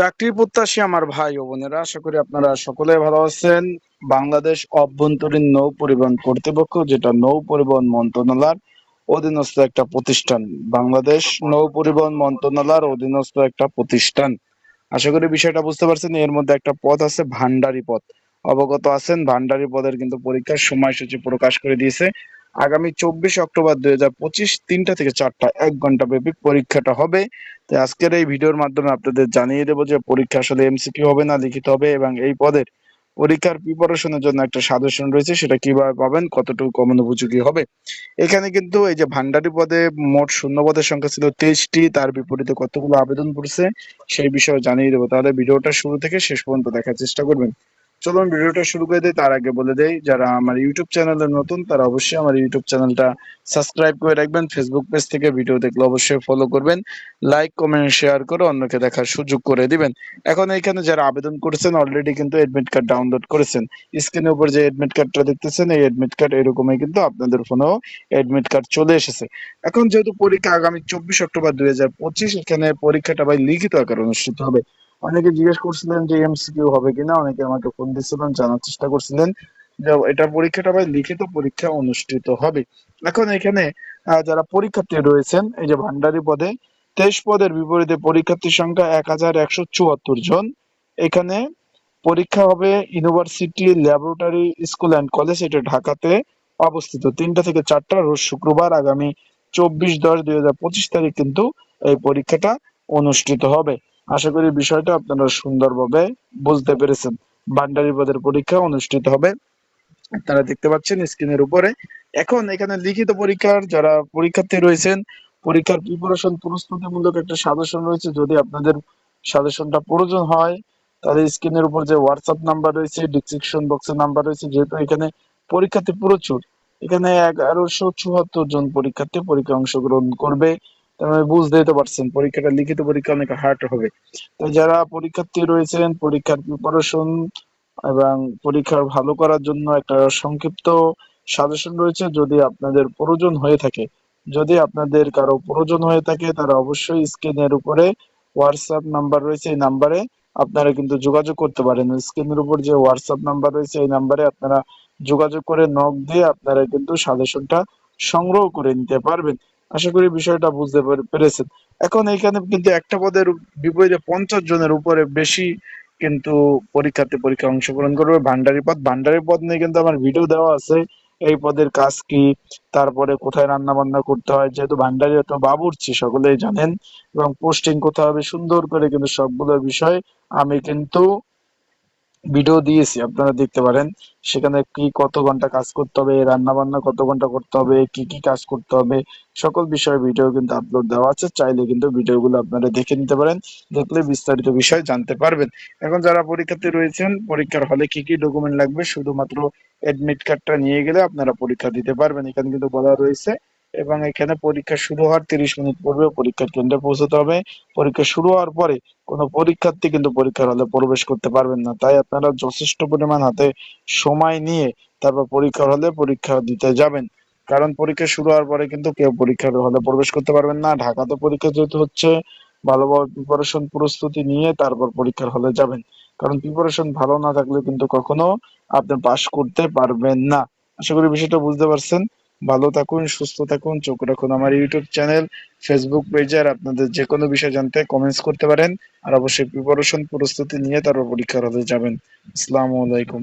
চাকরির প্রত্যাশী আমার ভাই ও বোনেরা, আশা করি আপনারা সকলে ভালো আছেন। বাংলাদেশ অভ্যন্তরীণ নৌ পরিবহন কর্তৃপক্ষ, যেটা নৌ পরিবহন মন্ত্রণালয়ের অধীনস্থ একটা প্রতিষ্ঠান। বাংলাদেশ নৌ পরিবহন মন্ত্রণালয়ের অধীনস্থ একটা প্রতিষ্ঠান। আশা করি বিষয়টা বুঝতে পারছেন, এর মধ্যে একটা পদ আছে, ভান্ডারি পদ। অবগত আছেন, ভান্ডারি পদের কিন্তু পরীক্ষার সময়সূচি প্রকাশ করে দিয়েছে। আগামী চব্বিশ অক্টোবর দুই হাজার পঁচিশ তিনটা থেকে চারটা এক ঘণ্টা ব্যাপী পরীক্ষাটা হবে। তো আজকের এই ভিডিওর মাধ্যমে আপনাদের জানিয়ে দেবো যে পরীক্ষা আসলে এমসিকিউ হবে না, লিখিত হবে এবং এই পদের পরীক্ষার প্রিপারেশনের জন্য একটা সাজেশন রয়েছে, সেটা কীভাবে পাবেন, কতটুকু কমন উপযোগী হবে। এখানে কিন্তু এই যে ভান্ডারি পদে মোট শূন্য পদের সংখ্যা ছিল তেইশটি, তার বিপরীতে কতগুলো আবেদন পড়ছে সেই বিষয়ে জানিয়ে দেবো। তাহলে ভিডিওটা শুরু থেকে শেষ পর্যন্ত দেখার চেষ্টা করবেন। চলুন ভিডিওটা শুরু করে দিই। তার আগে বলে দেই, যারা আমার ইউটিউব চ্যানেলে নতুন, তারা অবশ্যই আমার ইউটিউব চ্যানেলটা সাবস্ক্রাইব করে রাখবেন। ফেসবুক পেজ থেকে ভিডিও দেখলে অবশ্যই ফলো করবেন। লাইক কমেন্ট শেয়ার করে অন্যকে দেখার সুযোগ করে দিবেন। এখন এখানে যারা আবেদন করেছেন অলরেডি কিন্তু এডমিট কার্ড ডাউনলোড করেছেন। স্ক্রিনের উপর যে এডমিট কার্ডটা দেখতেছেন, এই এডমিট কার্ড এরকমই কিন্তু আপনাদের ফোনেও এডমিট কার্ড চলে এসেছে। এখন যেহেতু পরীক্ষা আগামী চব্বিশ অক্টোবর দুই হাজার পঁচিশ, এখানে পরীক্ষাটা ভাই লিখিত আকারে অনুষ্ঠিত হবে। অনেকে জিজ্ঞেস করছিলেন যে এমসিকিউ হবে কিনা, অনেকে আমাকে ফোন দিচ্ছিলেন, জানার চেষ্টা করছিলেন। যে এটা পরীক্ষাটা ভাই লিখিত পরীক্ষা অনুষ্ঠিত হবে। এখন এখানে যারা পরীক্ষার্থী রয়েছেন, এই যে ভান্ডারি পদে, তেইশ পদের বিপরীতে পরীক্ষার্থীর সংখ্যা এক হাজার একশো চুয়াত্তর জন। এখানে পরীক্ষা হবে university laboratory school and college এটা ঢাকাতে অবস্থিত। তিনটা থেকে চারটা রোজ শুক্রবার আগামী চব্বিশ দশ দুই হাজার পঁচিশ তারিখ কিন্তু এই পরীক্ষাটা অনুষ্ঠিত হবে। আশা করি বিষয়টা আপনারা সুন্দরভাবে বুঝতে পেরেছেন। ভান্ডারি পদের পরীক্ষা অনুষ্ঠিত হবে। আপনারা দেখতে পাচ্ছেন স্ক্রিনের উপরে। এখন এখানে লিখিত পরীক্ষার যারা পরীক্ষার্থী রয়েছেন, পরীক্ষার প্রিপারেশন প্রস্তুতিমূলক একটা সাজেশন রয়েছে। যদি আপনাদের সাজেশনটা প্রয়োজন হয়, তাহলে স্ক্রিনের উপর যে হোয়াটসঅ্যাপ নাম্বার রয়েছে ডিসক্রিপশন বক্সের নাম্বার রয়েছে, যেহেতু এখানে পরীক্ষার্থী প্রচুর, এখানে এগারোশো চুয়াত্তর জন পরীক্ষার্থী পরীক্ষা অংশগ্রহণ করবে। বুঝতেই তো পারছেন, পরীক্ষাটা লিখিত পরীক্ষা অনেক হার্ড হবে। তো যারা পরীক্ষার্থী রয়েছেন, পরীক্ষার প্রিপারেশন এবং পরীক্ষা ভালো করার জন্য একটা সংক্ষিপ্ত সাজেশন রয়েছে, যদি আপনাদের প্রয়োজন হয়ে থাকে। যদি আপনাদের কারও প্রয়োজন হয়ে থাকে, তারা অবশ্যই স্ক্রিনের উপরে হোয়াটসঅ্যাপ নাম্বার রয়েছে এই নাম্বারে আপনারা কিন্তু যোগাযোগ করতে পারেন। স্ক্রিনের উপর যে হোয়াটসঅ্যাপ নাম্বার রয়েছে এই নাম্বারে আপনারা যোগাযোগ করে নক দিয়ে আপনারা কিন্তু সাজেশনটা সংগ্রহ করে নিতে পারবেন। আশা করি বিষয়টা বুঝতে পেরে- পেরেছেন। এখন এখানে কিন্তু একটা পদের বিপরীতে পঞ্চাশ জনের উপরে বেশি কিন্তু পরীক্ষার্থী পরীক্ষা অংশগ্রহণ করবে ভান্ডারি পদ। ভান্ডারি পদ নিয়ে কিন্তু আমার ভিডিও দেওয়া আছে। এই পদের কাজ কি? তারপরে কোথায় রান্না বান্না করতে হয়? যেহেতু ভান্ডারি তো বাবুর্চি, সকলেই জানেন। এবং পোস্টিং কোথায় হবে? সুন্দর করে কিন্তু সবগুলো বিষয় আমি কিন্তু ভিডিও দিয়েছি, আপনারা দেখতে পারেন। সেখানে কি কত ঘণ্টা কাজ করতে হবে রান্না বান্না কত ঘণ্টা করতে হবে, কি কি কাজ করতে হবে, সকল বিষয়ে ভিডিও কিন্তু আপলোড দেওয়া আছে। চাইলে কিন্তু ভিডিওগুলো আপনারা দেখে নিতে পারেন, দেখলে বিস্তারিত বিষয় জানতে পারবেন। এখন যারা পরীক্ষার্থী রয়েছেন, পরীক্ষার হলে কি কি ডকুমেন্ট লাগবে? শুধুমাত্র এডমিট কার্ডটা নিয়ে গেলে আপনারা পরীক্ষা দিতে পারবেন। এখানে কিন্তু বলা রয়েছে এবং এখানে পরীক্ষা শুরু হওয়ার তিরিশ মিনিট পূর্বে পরীক্ষার কেন্দ্রে পৌঁছতে হবে। পরীক্ষা শুরু হওয়ার পরে কোনো পরীক্ষার্থী কিন্তু পরীক্ষার হলে প্রবেশ করতে পারবেন না। তাই আপনারা যথেষ্ট পরিমাণ হাতে সময় নিয়ে তারপর পরীক্ষার হলে পরীক্ষা দিতে যাবেন। কারণ পরীক্ষা শুরু হওয়ার পরে কিন্তু কেউ পরীক্ষার হলে প্রবেশ করতে পারবেন না। ঢাকাতে পরীক্ষা যেহেতু হচ্ছে ভালোভাবে প্রিপারেশন প্রস্তুতি নিয়ে তারপর পরীক্ষার হলে যাবেন। কারণ প্রিপারেশন ভালো না থাকলে কিন্তু কখনো আপনি পাশ করতে পারবেন না। আশা করি বিষয়টা বুঝতে পারছেন। ভালো থাকুন, সুস্থ থাকুন, চোখ রাখুন আমার ইউটিউব চ্যানেল ফেসবুক পেজে আর আপনাদের যে কোনো বিষয় জানতে কমেন্টস করতে পারেন। আর অবশ্যই প্রিপারেশন প্রস্তুতি নিয়ে তারপর পরীক্ষার হলে যাবেন। আসসালামু আলাইকুম।